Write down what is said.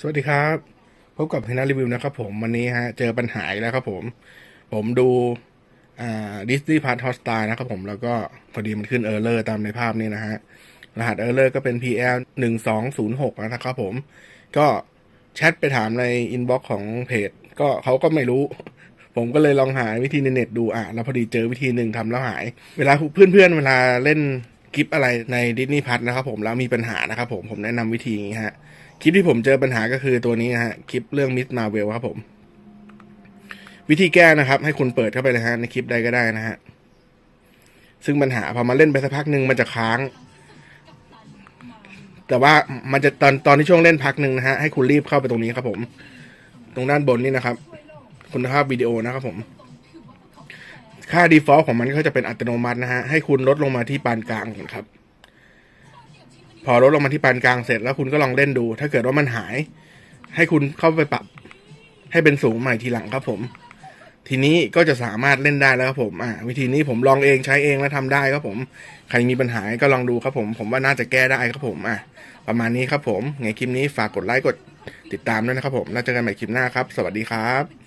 สวัสดีครับพบกับเพนารีวิวนะครับผมวันนี้ฮะเจอปัญหาอีกแล้วครับผม ผมดูอ่าดิสนีย์พาร์ทฮอสตานะครับผมแล้วก็พอดีมันขึ้นเออร์เลอร์ตามในภาพนี้นะฮะ รหัสเออร์เลอร์ก็เป็น PL หนึ่งสองศูนย์หกนะครับผม ก็แชทไปถามในอินบ็อกซ์ของเพจ ก็เขาก็ไม่รู้ ผมก็เลยลองหาวิธีในเน็ตดูอะ แล้วพอดีเจอวิธีหนึ่งทำแล้วหาย เวลาเพื่อนๆเวลาเล่นคลิปอะไรในดิสนีย์พัทนะครับผมแล้วมีปัญหานะครับผมผมแนะนำวิธีนี้ฮะ คลิปที่ผมเจอปัญหาก็คือตัวนี้นะฮะคลิปเรื่องมิสมาเวลครับผม วิธีแก้นะครับ ให้คุณเปิดเข้าไปเลยฮะในคลิปใดก็ได้นะฮะซึ่งปัญหาพอมาเล่นไปสักพักหนึ่งมันจะค้าง แต่ว่ามันจะตอนตอนที่ช่วงเล่นพักหนึ่งนะฮะให้คุณรีบเข้าไปตรงนี้ครับผม ตรงด้านบนนี่นะครับ คุณภาพวิดีโอนะครับผมค่า default ของมันก็จะเป็นอัตโนมัตินะฮะ ให้คุณลดลงมาที่ปานกลางก่อนครับ พอลดลงมาที่ปานกลางเสร็จแล้วคุณก็ลองเล่นดู ถ้าเกิดว่ามันหาย ให้คุณเข้าไปปรับ ให้เป็นสูงใหม่ทีหลังครับผม ทีนี้ก็จะสามารถเล่นได้แล้วครับผมอ่าวิธีนี้ผมลองเองใช้เองแล้วทำได้ครับผม ใครมีปัญหาก็ลองดูครับผม ผมว่าน่าจะแก้ได้ครับผมอะประมาณนี้ครับผมไงคลิปนี้ฝากกดไลค์กดติดตามด้วยนะครับผมแล้วเจอกันใหม่คลิปหน้าครับ สวัสดีครับ